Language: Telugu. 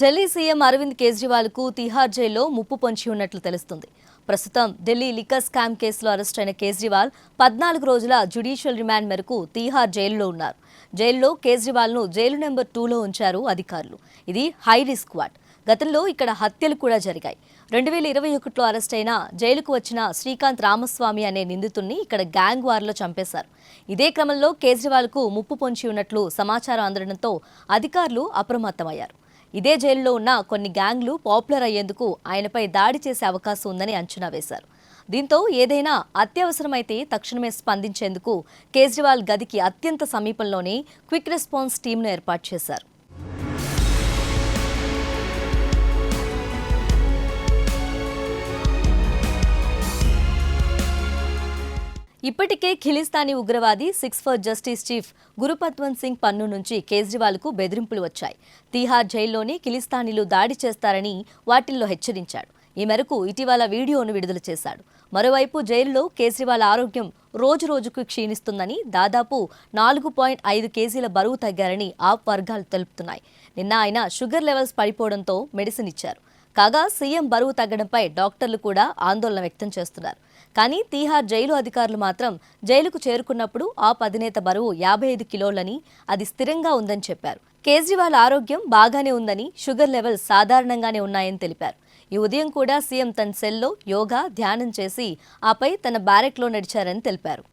ఢిల్లీ సీఎం అరవింద్ కేజ్రీవాల్కు తిహార్ జైల్లో ముప్పు పొంచి ఉన్నట్లు తెలుస్తుంది. ప్రస్తుతం ఢిల్లీ లిక్కర్ స్కామ్ కేసులో అరెస్ట్ అయిన కేజ్రీవాల్ పద్నాలుగు రోజుల జ్యుడిషియల్ రిమాండ్ మేరకు తీహార్ జైలులో ఉన్నారు. జైల్లో కేజ్రీవాల్ను జైలు నెంబర్ టూలో ఉంచారు అధికారులు. ఇది హై రిస్క్ వాట్ గతంలో ఇక్కడ హత్యలు కూడా జరిగాయి. రెండు వేల ఇరవై ఒకటిలో అరెస్ట్ అయిన జైలుకు వచ్చిన శ్రీకాంత్ రామస్వామి అనే నిందితుడిని ఇక్కడ గ్యాంగ్ వార్లో చంపేశారు. ఇదే క్రమంలో కేజ్రీవాల్కు ముప్పు పొంచి ఉన్నట్లు సమాచారం అందడంతో అధికారులు అప్రమత్తమయ్యారు. ఇదే జైల్లో ఉన్న కొన్ని గ్యాంగ్లు పాపులర్ అయ్యేందుకు ఆయనపై దాడి చేసే అవకాశం ఉందని అంచనా వేశారు. దీంతో ఏదైనా అత్యవసరమైతే తక్షణమే స్పందించేందుకు కేజ్రీవాల్ గదికి అత్యంత సమీపంలోనే క్విక్ రెస్పాన్స్ టీంను ఏర్పాటు చేశారు. ఇప్పటికే ఖిలిస్తానీ ఉగ్రవాది Sikhs for justice chief Gurpatwant Singh Pannun నుంచి కేజ్రీవాల్కు బెదిరింపులు వచ్చాయి. తీహార్ జైల్లోనే ఖిలిస్తానీలు దాడి చేస్తారని వాటిల్లో హెచ్చరించాడు. ఈ మేరకు ఇటీవల వీడియోను విడుదల చేశాడు. మరోవైపు జైలులో కేజ్రీవాల్ ఆరోగ్యం రోజు రోజుకు క్షీణిస్తుందని దాదాపు నాలుగు పాయింట్ ఐదు కేజీల బరువు తగ్గారని ఆప్ వర్గాలు తెలుపుతున్నాయి. నిన్న ఆయన షుగర్ లెవెల్స్ పడిపోవడంతో మెడిసిన్ ఇచ్చారు. కాగా సీఎం బరువు తగ్గడంపై డాక్టర్లు కూడా ఆందోళన వ్యక్తం చేస్తున్నారు. కానీ తీహార్ జైలు అధికారులు మాత్రం జైలుకు చేరుకున్నప్పుడు ఆ అధినేత బరువు యాభై ఐదు కిలోలని అది స్థిరంగా ఉందని చెప్పారు. కేజ్రీవాల్ ఆరోగ్యం బాగానే ఉందని షుగర్ లెవెల్స్ సాధారణంగానే ఉన్నాయని తెలిపారు. ఈ ఉదయం కూడా సీఎం తన సెల్లో యోగా ధ్యానం చేసి ఆపై తన బ్యారెక్లో నడిచారని తెలిపారు.